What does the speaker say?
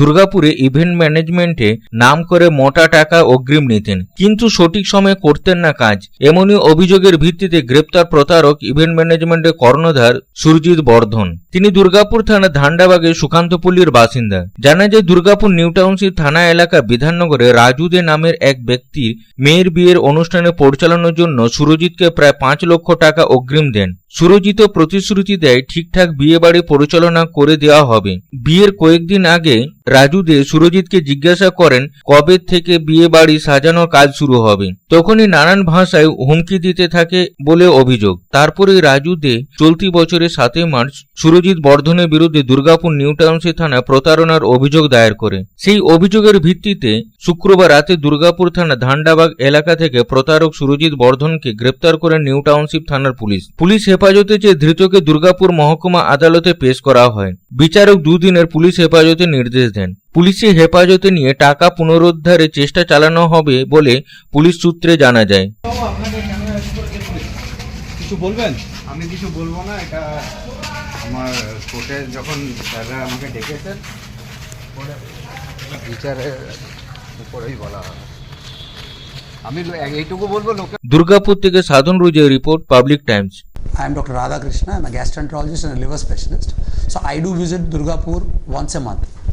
দুর্গাপুরে ইভেন্ট ম্যানেজমেন্টে নাম করে মোটা টাকা অগ্রিম নিতেন। কিন্তু সঠিক সময়ে করতেন না কাজ। এমনই অভিযোগের ভিত্তিতে গ্রেপ্তার প্রতারক ইভেন্ট ম্যানেজমেন্টের কর্ণধার সুরজিৎ বর্ধন। তিনি দুর্গাপুর থানা ধান্ডাবাগে সুকান্তপল্লীর বাসিন্দা। জানা যায়, দুর্গাপুর নিউ টাউনশিপ থানা এলাকা বিধাননগরে রাজু দে নামের এক ব্যক্তির মেয়ের বিয়ের অনুষ্ঠানে পরিচালনার জন্য সুরজিৎকে প্রায় পাঁচ লক্ষ টাকা অগ্রিম দেন। সুরজিৎও প্রতিশ্রুতি দেয়, ঠিকঠাক বিয়ে বাড়ি পরিচালনা করে দেওয়া হবে। বিয়ের কয়েকদিন আগে রাজু দে সুরজিৎকে জিজ্ঞাসা করেন, কবে থেকে বিয়ে বাড়ি সাজানোর কাজ শুরু হবে? তখনই নানান ভাষায় হুমকি দিতে থাকে বলে অভিযোগ। তারপরে রাজু দে চলতি বছরের সাতই মার্চ সুরজিৎ বর্ধনের বিরুদ্ধে দুর্গাপুর নিউ টাউনশিপ থানায় প্রতারণার অভিযোগ দায়ের করে। সেই অভিযোগের ভিত্তিতে শুক্রবার রাতে দুর্গাপুর থানা ধান্ডাবাগ এলাকা থেকে প্রতারক সুরজিৎ বর্ধনকে গ্রেপ্তার করে নিউ টাউনশিপ থানার পুলিশ। পুলিশ হেফাজতে চেয়ে ধৃতকে দুর্গাপুর মহকুমা আদালতে পেশ করা হয়। বিচারক দুদিনের পুলিশ হেফাজতে নির্দেশ দেন পুলিশি হেফাজতে নিয়ে টাকা পুনরুদ্ধারের চেষ্টা চালানো হবে বলে পুলিশ সূত্রে জানা যায় কিছু বলবেন আমি কিছু বলব না এটা আমার কোর্টে যখন স্যাররা আমাকে ডেকেছেন বিচারের উপরেই বলা হবে আমি এইটুকু বলব লোকে দুর্গাপুর থেকে Sadhan রুজের report public times I am Dr. Radha Krishna. I'm a gastroenterologist and a liver specialist. So I do visit Durgapur once a month.